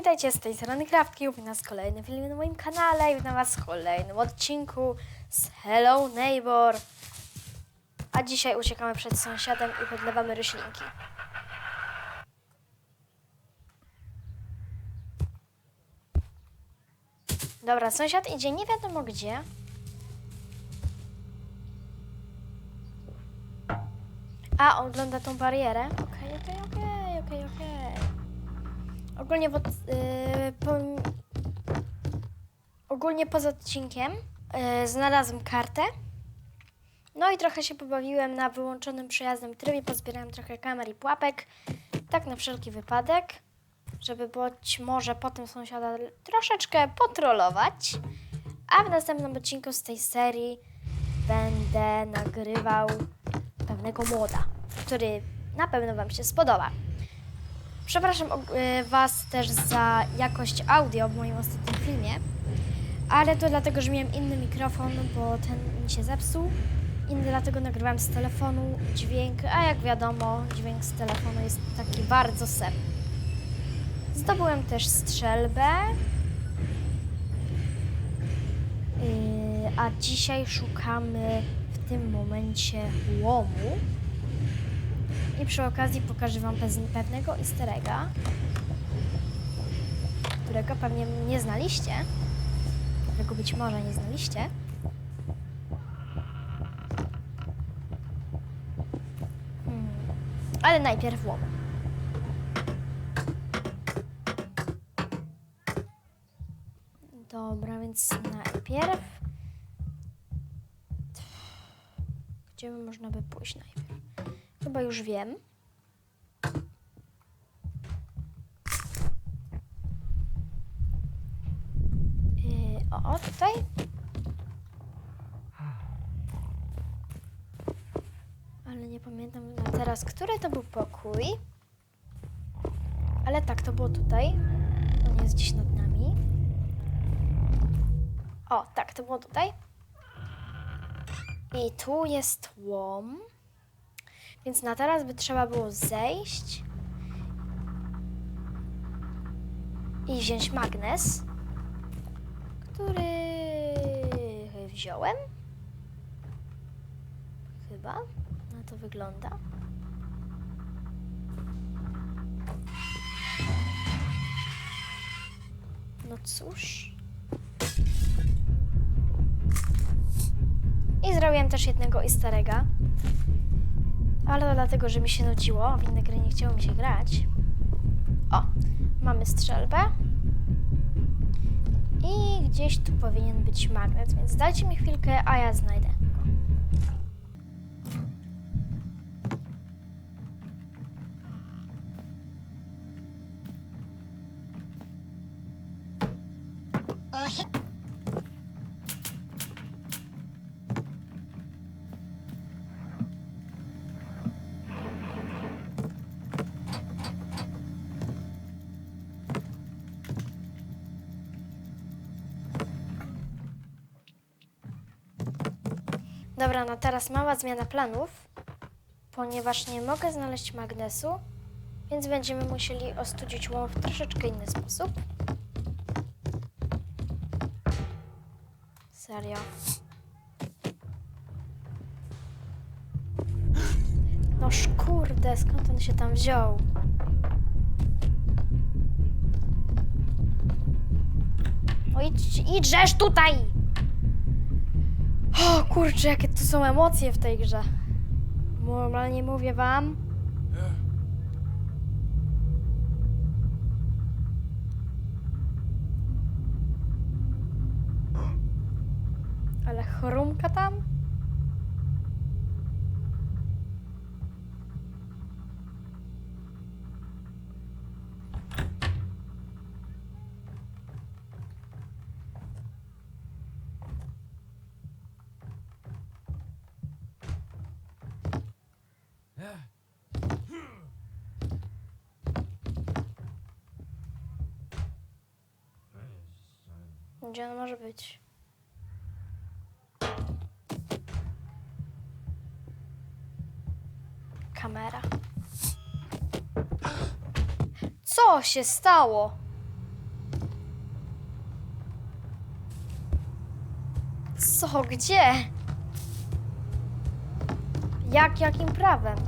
witajcie z tej strony Kraftki, u nas kolejny film na moim kanale i witam was w kolejnym odcinku z Hello Neighbor. A dzisiaj uciekamy przed sąsiadem i podlewamy roślinki. Dobra, sąsiad idzie nie wiadomo gdzie. A, ogląda tą barierę. Okej, okej, okej, okej, okej. Ogólnie, pod, yy, po, ogólnie poza odcinkiem yy, znalazłem kartę. No i trochę się pobawiłem na wyłączonym przejazdem trybie. Pozbierałem trochę kamer i pułapek. Tak na wszelki wypadek. Żeby być może potem sąsiada troszeczkę potrolować. A w następnym odcinku z tej serii będę nagrywał pewnego młoda, który na pewno Wam się spodoba. Przepraszam y, Was też za jakość audio w moim ostatnim filmie, ale to dlatego, że miałem inny mikrofon, bo ten mi się zepsuł. Inny dlatego nagrywałem z telefonu dźwięk, a jak wiadomo, dźwięk z telefonu jest taki bardzo sen. Zdobyłem też strzelbę, Yy, a dzisiaj szukamy w tym momencie łomu. I przy okazji pokażę Wam pewnego easter egga, którego pewnie nie znaliście, którego być może nie znaliście. Hmm. Ale najpierw łom. Dobra, więc najpierw. Gdzie można by pójść najpierw? Chyba już wiem. Yy, o, tutaj. Ale nie pamiętam teraz, który to był pokój. Ale tak, to było tutaj. On jest gdzieś nad nami. O, tak, to było tutaj. I tu jest łom. Więc na teraz by trzeba było zejść i wziąć magnes, który wziąłem. Chyba na to wygląda. No cóż. I zrobiłem też jednego easter. Ale to dlatego, że mi się nudziło, w inne gry nie chciało mi się grać. O, mamy strzelbę. I gdzieś tu powinien być magnet, więc dajcie mi chwilkę, a ja znajdę go. Dobra, no teraz mała zmiana planów, ponieważ nie mogę znaleźć magnesu, więc będziemy musieli ostudzić łom w troszeczkę inny sposób. Serio. Noż kurde, skąd on się tam wziął? O idź, idźesz tutaj! O kurczę, jakie są emocje w tej grze. Normalnie mówię wam. Ale chrumka tam? Gdzie on może być? Kamera. Co się stało? Co? Gdzie? Jak, jakim prawem?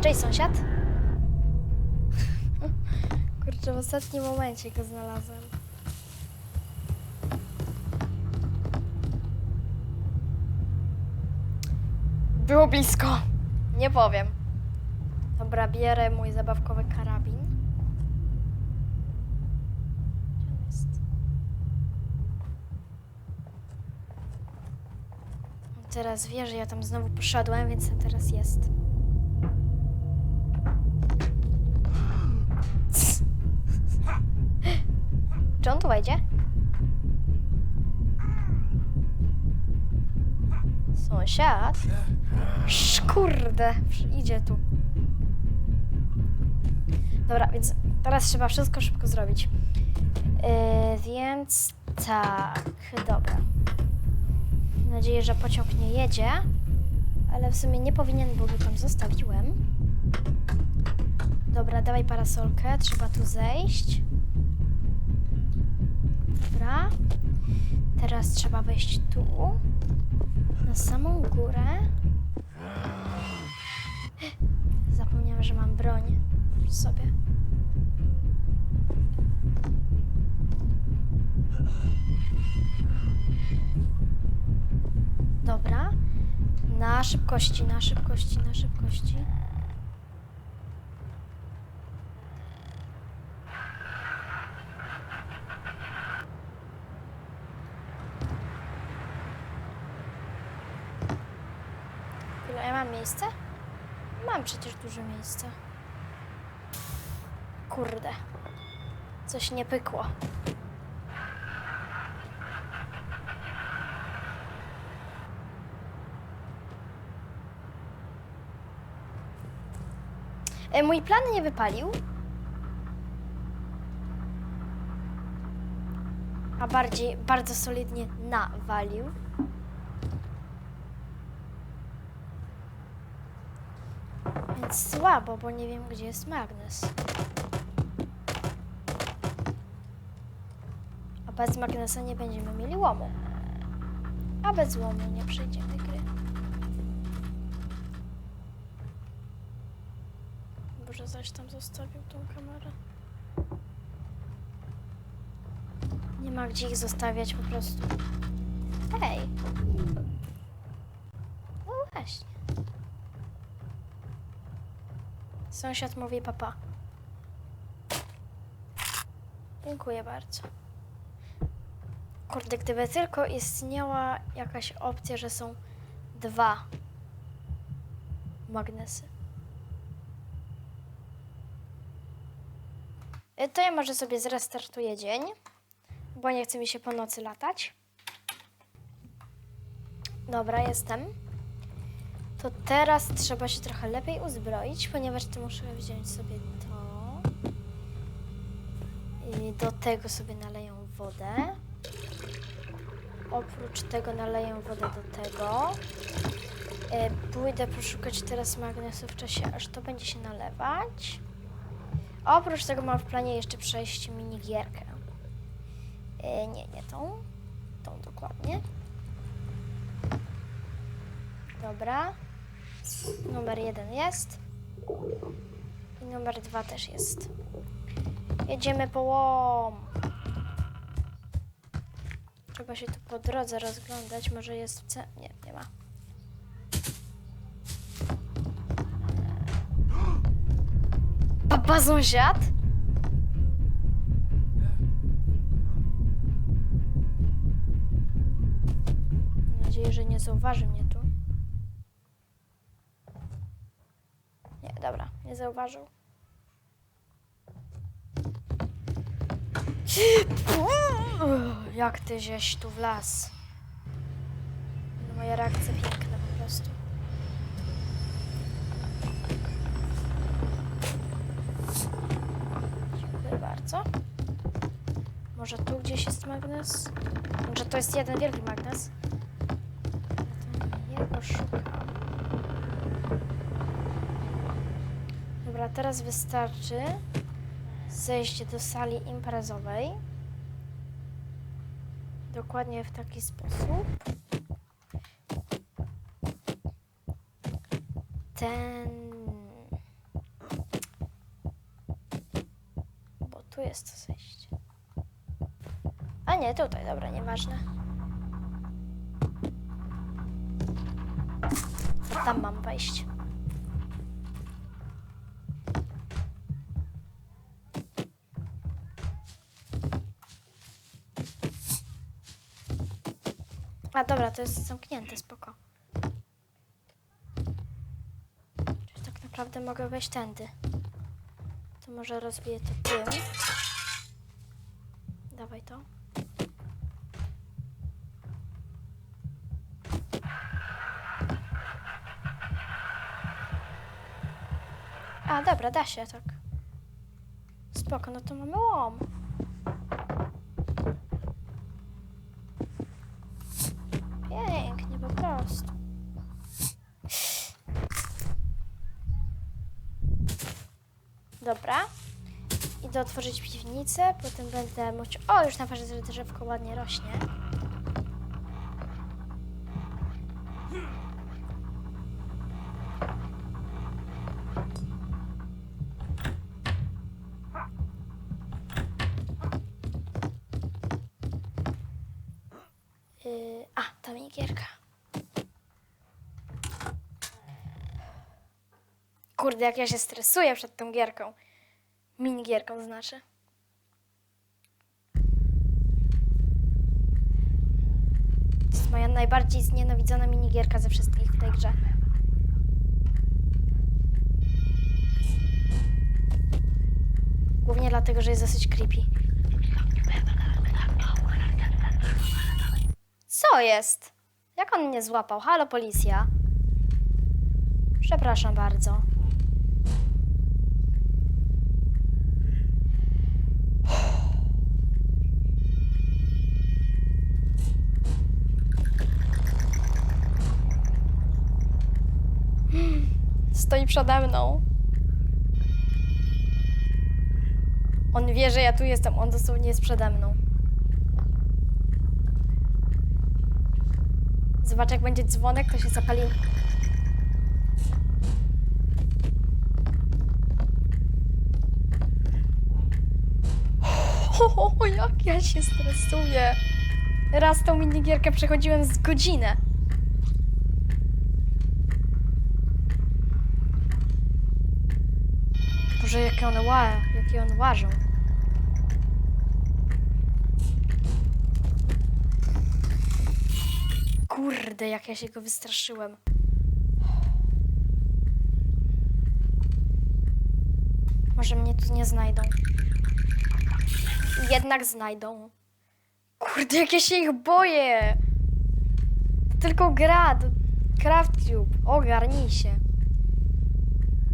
Cześć, sąsiad. Kurczę, w ostatnim momencie go znalazłem. Było blisko. Nie powiem. Dobra, bierę mój zabawkowy karabin. Jest? Teraz wie, że ja tam znowu poszedłem, więc tam teraz jest. Czy on tu wejdzie? Sąsiad? Szkurde, idzie tu. Dobra, więc teraz trzeba wszystko szybko zrobić. Yy, więc tak, dobra. Mam nadzieję, że pociąg nie jedzie, ale w sumie nie powinien, bo go tam zostawiłem. Dobra, dawaj parasolkę, trzeba tu zejść. Dobra. Teraz trzeba wejść tu, na samą górę. Zapomniałam, że mam broń przy sobie. Dobra. Na szybkości, na szybkości, na szybkości. Ile ja mam miejsce? Mam przecież dużo miejsca. Kurde. Coś nie pykło. E, Mój plan nie wypalił. A bardziej, bardzo solidnie nawalił. Słabo, bo nie wiem, gdzie jest magnes. A bez magnesa nie będziemy mieli łomu. A bez łomu nie przejdziemy gry. Boże, zaś tam zostawił tą kamerę. Nie ma gdzie ich zostawiać po prostu. Hej! No właśnie. Sąsiad mówi papa. Dziękuję bardzo. Kurde, gdyby tylko istniała jakaś opcja, że są dwa magnesy. Y, To ja może sobie zrestartuję dzień, bo nie chce mi się po nocy latać. Dobra, jestem. To teraz trzeba się trochę lepiej uzbroić, ponieważ tu muszę wziąć sobie to. I do tego sobie naleję wodę. Oprócz tego naleję wodę do tego. E, Pójdę poszukać teraz magnesu w czasie, aż to będzie się nalewać. Oprócz tego mam w planie jeszcze przejść minigierkę. E, Nie, nie tą. Tą dokładnie. Dobra. Numer jeden jest. I numer dwa też jest. Jedziemy po łom. Trzeba się tu po drodze rozglądać. Może jest w ce... Nie, nie ma. Papa sąsiad? Mam nadzieję, że nie zauważy mnie tu. Nie, dobra, nie zauważył. Jak ty żeś tu w las. No, moja reakcja piękna po prostu. Dziękuję bardzo. Może tu gdzieś jest magnes? Może to jest jeden wielki magnes? Ja szukam. Dobra, teraz wystarczy zejść do sali imprezowej. dokładnie w taki sposób. Ten. Bo tu jest to zejście. A nie, tutaj, dobra, nieważne. To tam mam wejść. A dobra, to jest zamknięte, spoko. Czyli tak naprawdę mogę wejść tędy. To może rozbiję to tym. Dawaj to. A, dobra, da się tak. Spoko, no to mamy łom. Dobra. Idę otworzyć piwnicę, potem będę mógł... O, już na parze drzewko ładnie rośnie. Kurde, jak ja się stresuję przed tą gierką. Minigierką znaczy. To jest moja najbardziej znienawidzona minigierka ze wszystkich w tej grze. Głównie dlatego, że jest dosyć creepy. Co jest? Jak on mnie złapał? Halo, policja. Przepraszam bardzo. Przede mną. On wie, że ja tu jestem. On dosłownie jest przede mną. Zobacz, jak będzie dzwonek, to się zapali. O, jak ja się stresuję. Raz tą minigierkę przechodziłem z godzinę. Boże, jakie one ła, jakie one łażą. Kurde, jak ja się go wystraszyłem. Może mnie tu nie znajdą. Jednak znajdą. Kurde, jak ja się ich boję. Tylko gra. To CraftCube. Ogarnij się.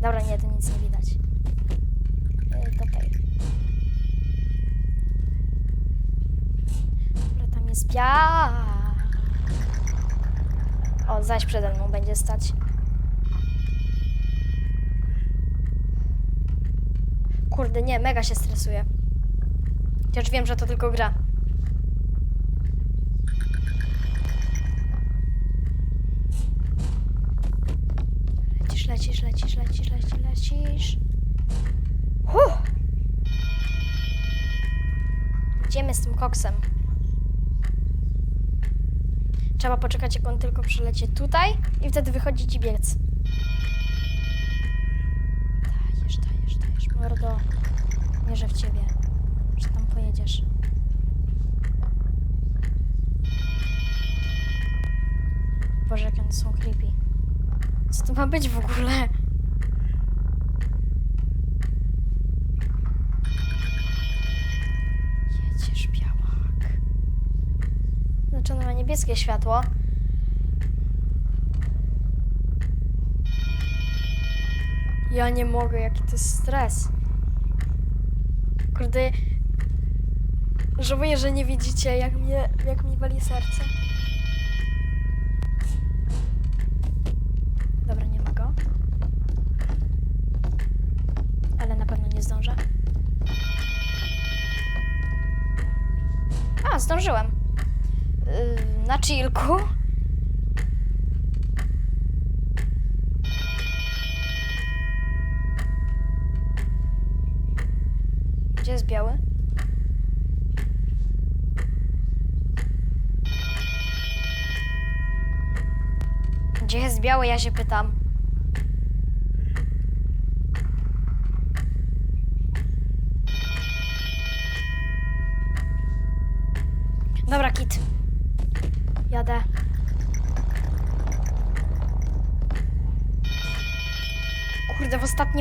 Dobra, nie, to nic nie widać. Tutaj. Dobra, tam jest piach. O, zaś przede mną będzie stać. Kurde, nie, mega się stresuję. Chociaż wiem, że to tylko gra. Lecisz, lecisz, lecisz, lecisz, lecisz, Idziemy z tym koksem. Trzeba poczekać, jak on tylko przylecie tutaj i wtedy wychodzić i biec. Dajesz, dajesz, dajesz, mordo. Wierzę w ciebie, że tam pojedziesz. Boże, jak one są creepy. Co to ma być w ogóle? Niebieskie światło. Ja nie mogę, jaki to jest stres. Kurde. Żałuję, że nie widzicie, jak mnie, jak mi wali serce. Chillku. Gdzie jest biały? Gdzie jest biały, ja się pytam.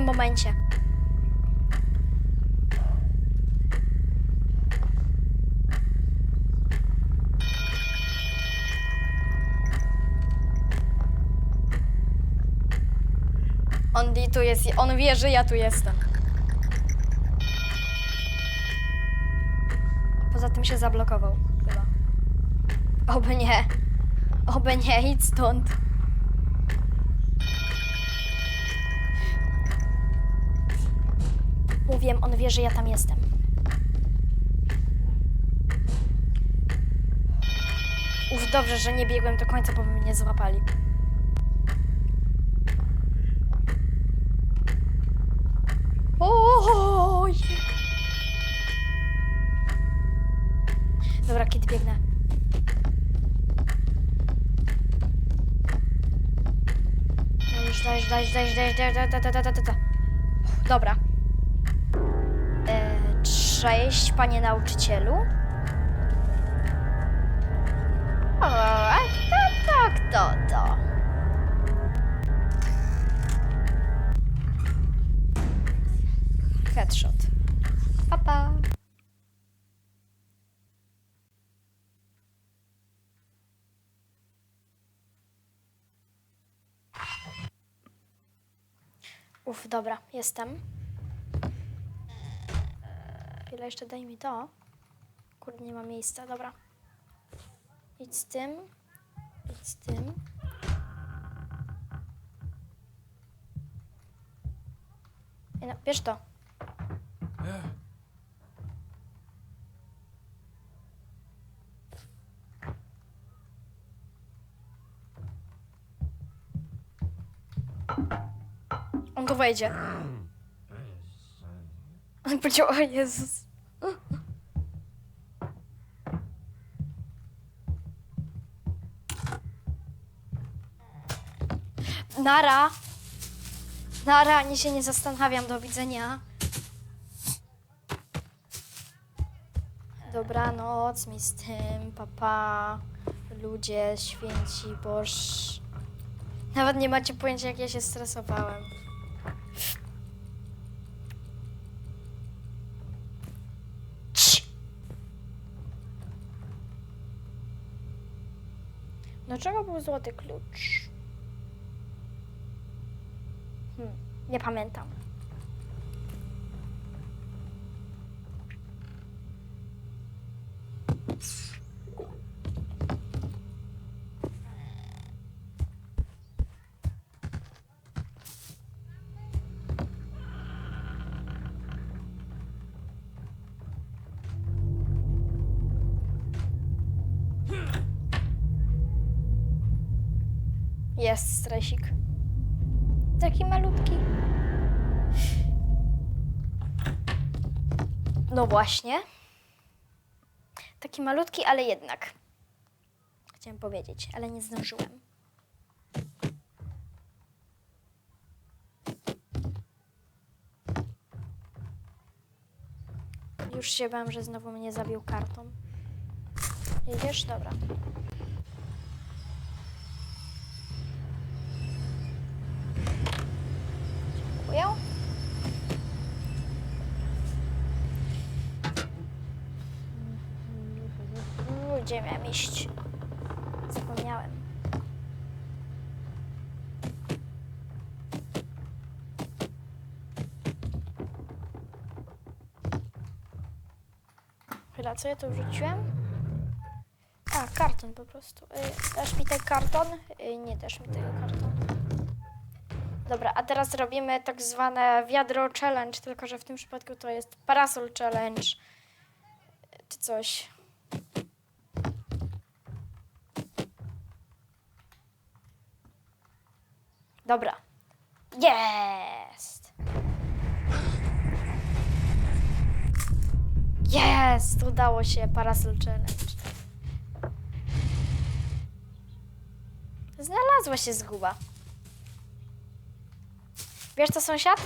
Momencie. On tu jest, on wie, że ja tu jestem. Poza tym się zablokował, chyba. Oby nie. Oby nie, idź stąd. Mówiłem, on wie, że ja tam jestem. Uf, dobrze, że nie biegłem do końca, bo by mnie złapali. Oj! Dobra, kiedy biegnę. Dobra. Cześć, panie nauczycielu. O, a to, tak, to, to. Headshot. Papa. Uf, dobra, jestem. Chwilę jeszcze daj mi to. Kurde, nie ma miejsca, dobra. Idź z tym. Idź z tym. Nie no, bierz to. On tu wejdzie. On powiedział, o Jezus. Nara. Nara, ani się nie zastanawiam. Do widzenia. Dobranoc mi z tym, papa. Ludzie, święci, boż. Nawet nie macie pojęcia, jak ja się stresowałem. Dlaczego był złoty klucz? Nie pamiętam. Jest stresik. Taki malutki. No właśnie. Taki malutki, ale jednak. Chciałem powiedzieć, ale nie zdążyłem. Już się bałem, że znowu mnie zabił karton. Jedziesz? Dobra. Dziękuję. Gdzie miałem iść? Zapomniałem. Chwila, co ja tu wrzuciłem? A, karton po prostu. Y, dasz mi ten karton? Y, nie dasz mi tego kartonu. Dobra, a teraz robimy tak zwane wiadro challenge, tylko że w tym przypadku to jest parasol challenge czy coś. Dobra. Jest! Jest! Udało się Parasol Challenge. Znalazła się zguba. Wiesz co, sąsiad?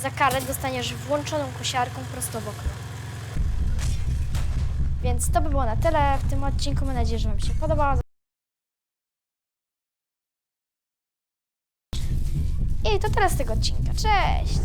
Za karę dostaniesz włączoną kosiarką prosto w okno. Więc to by było na tyle w tym odcinku. Mam nadzieję, że Wam się podobało. I to teraz tego odcinka. Cześć!